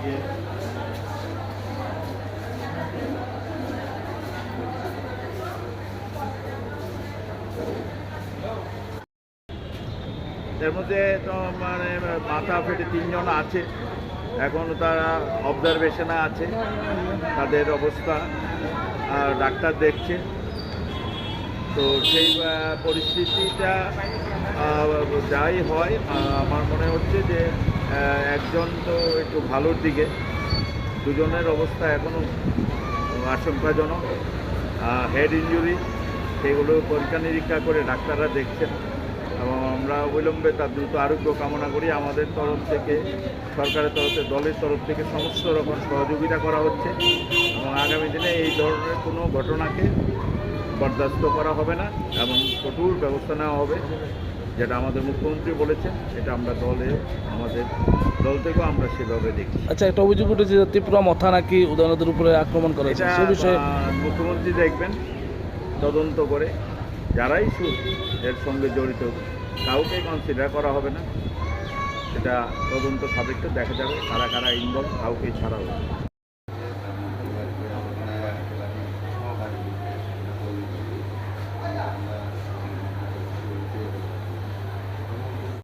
এর মধ্যে তো মানে মাথা ফেটে তিনজন আছে। এখন তারা অবজারভেশনে আছে, তাদের অবস্থা। আর ডাক্তার দেখছে। তো সেই পরিস্থিতিটা যাই হয় আমার মনে হচ্ছে যে একজন তো একটু ভালোর দিকে। দুজনের অবস্থা এখনও আশঙ্কাজনক। হেড ইনজুরি সেগুলো পরীক্ষা নিরীক্ষা করে ডাক্তাররা দেখছেন। এবং আমরা অবিলম্বে তার দ্রুত আরোগ্য কামনা করি। আমাদের তরফ থেকে, সরকারের তরফে দলের তরফ থেকে সমস্ত রকম সহযোগিতা করা হচ্ছে। এবং আগামী দিনে এই ধরনের কোনো ঘটনাকে বরদাস্ত করা হবে না। এবং কঠোর ব্যবস্থা নেওয়া হবে। যেটা আমাদের মুখ্যমন্ত্রী বলেছেন সেটা আমরা দলে আমাদের দল থেকেও আমরা সেভাবে দেখি আচ্ছা একটা অভিযোগ উঠেছে যে ত্রিপুরা মথা নাকি উদয়নদের উপরে আক্রমণ করেছে। এটা সে বিষয়ে মুখ্যমন্ত্রী দেখবেন তদন্ত করে। যারাই এর সঙ্গে জড়িত কাউকে কনসিডার করা হবে না। সেটা তদন্ত সাপেক্ষে দেখা যাবে কারা কারা ইনভলভ কাউকে ছাড়া হবে।